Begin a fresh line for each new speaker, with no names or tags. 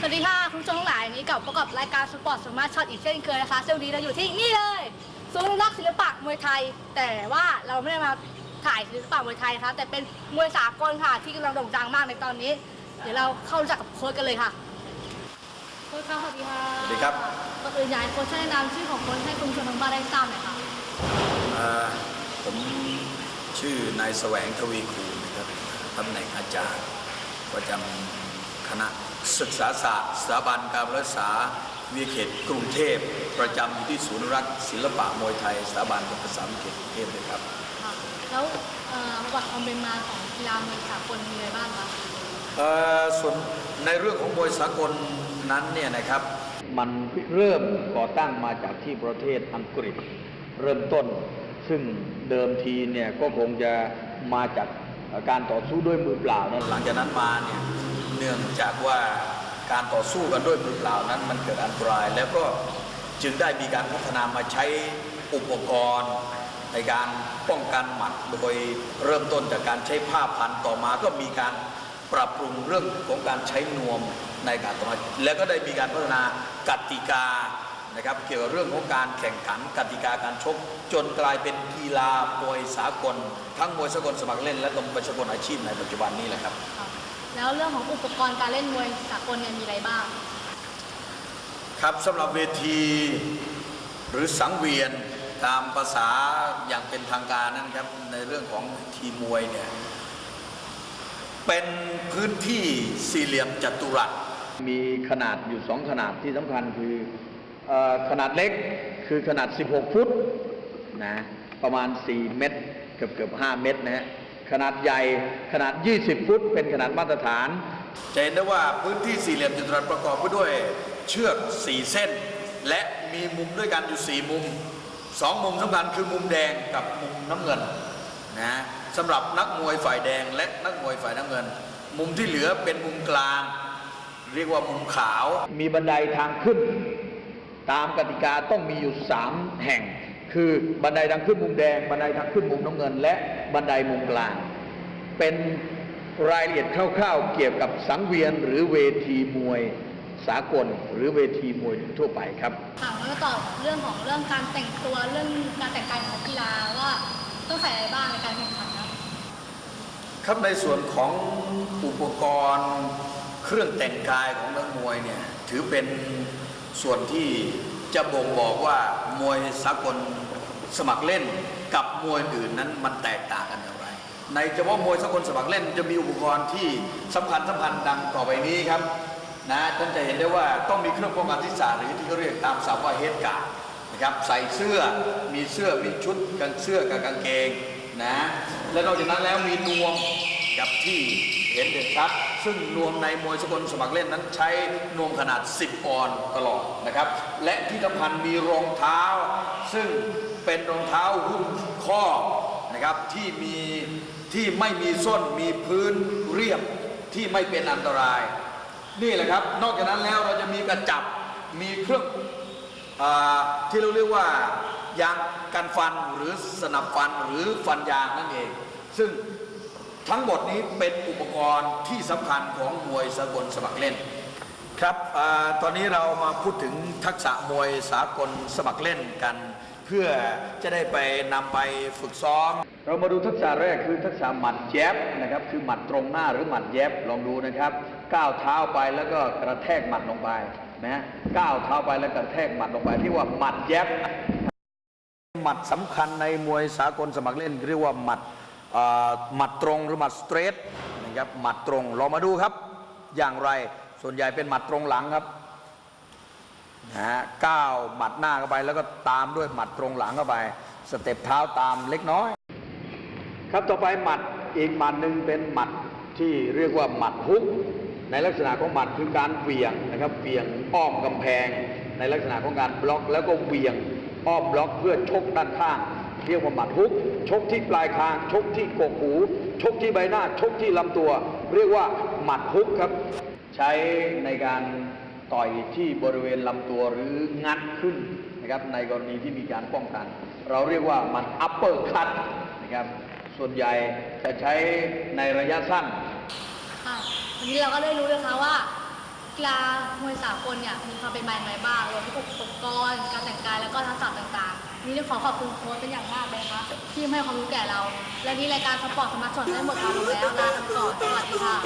สวัสดีค่ะ คุณผู้ชมทั้งหลายวันนี้กลับพบกับรายการสปอร์ตสมาร์ทช็อตอีกเช่นเคยนะคะซึ่งวันนี้เราอยู่ที่นี่เลยศูนย์อนุรักษ์ศิลปะมวยไทย แต่ว่าเราไม่ได้มาถ่ายศิลปะมวยไทยนะคะแต่เป็นมวยสากลค่ะที่กำลังโด่งดังมากในตอนนี้ เดี๋ยวเราเข้ารู้จักกับโค้ชกันเลยค่ะ โค้ชครับสวัสดีค่ะ
สวัสดีครับ
ก่อนอื่นอยากให้โค้ชช่วยแนะนำชื่อของโค้ชให้คุณผู้ชมทางบ้านได้ทราบหน่อยค่ะ
อ่าผมชื่อนายแสวงทวีคูณนะครับตำแหน่งอาจารย์ประจำคณะศึกษาศาสตร์สถาบันการรักษาวิทยาเขตกรุงเทพ ประจำอยู่ที่ศูนย์รักษ์ศิลปะมวยไทยสถาบันภาษาอังกฤษกรุงเทพเลยครับ
ค่ะแล้วเอ่อประวัติความเป็นมาของกีฬามวยสากลมีอะไรบ้างคะ
เอ่อส่วนในเรื่องของมวยสากล นั้นเนี่ยนะครับมันเริ่มก่อตั้งมาจากที่ประเทศอังกฤษเริ่มต้น ซึ่งเดิมทีเนี่ยก็คงจะมาจากการต่อสู้ด้วยมือเปล่านะหลังจากนั้นมาเนี่ยเนื่องจากว่าการต่อสู้กันด้วยมือเปล่านั้นมันเกิดอันตราย แล้วก็จึงได้มีการพัฒนามาใช้อุปกรณ์ในการป้องกันหมัดโดยเริ่มต้นจากการใช้ผ้าพันต่อมาก็มีการ ปรับปรุงเรื่องของการใช้นวมในการต่อมาแล้วก็ได้มีการพัฒนากติกานะครับเกี่ยวกับเรื่องของการแข่งขันกติกาการชก จนกลายเป็นกีฬามวยสากล ทั้งมวยสากลสมัครเล่น และตรงมวยสากลอาชีพในปัจจุบันนี้แหละครับ
ค่ะแล้วเรื่องของอุปกรณ์การเล่นมวยสากลเนี่ยมีอะไรบ้าง
ครับสำหรับเวทีหรือสังเวียนตามภาษาอย่างเป็นทางการนั้นครับในเรื่องของทีมวยเนี่ย เป็นพื้นที่สี่เหลี่ยมจัตุรัส มีขนาดอยู่สองขนาดที่สำคัญคือเออขนาดเล็กคือขนาด 16 ฟุตนะประมาณ 4 เมตร เกือบเกือบ5เมตรนะฮะขนาดใหญ่ขนาด 20 ฟุต เป็นขนาดมาตรฐาน จะเห็นได้ว่าพื้นที่สี่เหลี่ยมจัตุรัสประกอบไปด้วยเชือก 4 เส้น และมีมุมด้วยกันอยู่ 4 มุม 2 มุมสำคัญคือมุมแดงกับมุมน้ำเงินนะ สำหรับนักมวยฝ่ายแดงและนักมวยฝ่ายน้ำเงิน มุมที่เหลือเป็นมุมกลาง เรียกว่ามุมขาว มีบันไดทางขึ้น ตามกติกาต้องมีอยู่ 3 แห่ง คือบันไดทางขึ้นมุมแดง บันไดทางขึ้นมุมน้ำเงิน และบันไดมุมกลาง เป็นรายละเอียดคร่าวๆ เกี่ยวกับสังเวียนหรือเวทีมวยสากลหรือเวทีมวยทั่วไปครับ
ค่ะแล้วก็ตอบเรื่องของเรื่องการแต่งตัวเรื่องการแต่งกายของนักกีฬาว่าต้องใส่อะไรบ้างในการแข่งขัน ครับ
ในส่วนของอุปกรณ์เครื่องแต่งกายของนักมวยเนี่ยถือเป็นส่วนที่จะบ่งบอกว่ามวยสากลสมัครเล่นกับมวยอื่นนั้นมันแตกต่างกันอย่างไร ในเฉพาะมวยสากลสมัครเล่น จะมีอุปกรณ์ที่สำคัญสำคัญดังต่อไปนี้ครับนะท่านจะเห็นได้ว่าต้องมีเครื่องป้องกันที่สาหรือที่เขาเรียกตามศัพท์ว่าเฮดการ์ดนะครับใส่เสื้อมีเสื้อมีชุดกันเสื้อกับกางเกง นะ และนอกจากนั้นแล้วมีนวมกับที่เห็นเด่นชัด ซึ่งนวมในมวยสกลสมัครเล่นนั้นใช้นวมขนาด 10ปอนตลอดนะครับ และที่สำคัญมีรองเท้า ซึ่งเป็นรองเท้าหุ้มข้อนะครับที่มีที่ไม่มีส้นมีพื้นเรียบที่ไม่เป็นอันตราย นี่แหละครับ นอกจากนั้นแล้วเราจะมีกระจับมีเครื่องอที่เราเรียกว่า ยางกันฟันหรือสนับฟันหรือฟันยางนั่นเอง ซึ่งทั้งหมดนี้เป็นอุปกรณ์ที่สำคัญของมวยสากลสมัครเล่น ครับอตอนนี้เรามาพูดถึงทักษะมวยสากลสมัครเล่นกัน เพื่อจะได้ไปนำไปฝึกซ้อม เรามาดูทักษะแรกคือทักษะหมัดแยบนะครับคือหมัดตรงหน้าหรือหมัดแยบลองดูนะครับก้าวเท้าไปแล้วก็กระแทกหมัดลงไปนะก้าวเท้าไปแล้วกระแทกหมัดลงไปที่ว่าหมัดแยบ หมัดสำคัญในมวยสากลสมัครเล่นเรียกว่าหมัดหมัดตรงหรือหมัดสเตรทนะครับหมัดตรงลองมาดูครับ อย่างไรส่วนใหญ่เป็นหมัดตรงหลังครับนะฮะก้าวหมัดหน้าเข้าไปแล้วก็ตามด้วยหมัดตรงหลังเข้าไป สเต็ปเท้าตามเล็กน้อย ครับต่อไปหมัดอีกหมัดหนึ่งเป็นหมัดที่เรียกว่าหมัดฮุก ในลักษณะของหมัดคือการเวี่ยงนะครับเวี่ยงอ้อมกำแพง ในลักษณะของการบล็อกแล้วก็เวี่ยง อ้อมล็อกเพื่อชกด้านข้าง เรียกว่าหมัดฮุก ชกที่ปลายคาง ชกที่กกหู ชกที่ใบหน้า ชกที่ลำตัว เรียกว่าหมัดฮุกครับ ใช้ในการต่อยที่บริเวณลำตัวหรืองัดขึ้นนะครับในกรณีที่มีการป้องกัน เราเรียกว่ามัน upper cut นะครับส่วนใหญ่จะใช้ในระยะสั้น
ค่ะวันนี้เราก็ได้รู้เลยค่ะว่า กีฬามวยสากลเนี่ยมีความเป็นมาอย่างไรบ้างรวมทั้งอุปกรณ์การแต่งกายแล้วก็ทักษะต่างๆนี่ขอขอบคุณโค้ชเป็นอย่างมากเลยครัที่ให้ความรู้แก่เรา และนี่รายการสปอร์ตสมาร์ทชนได้หมดลาลงแล้วลาไปก่อนสวัสดีค่ะ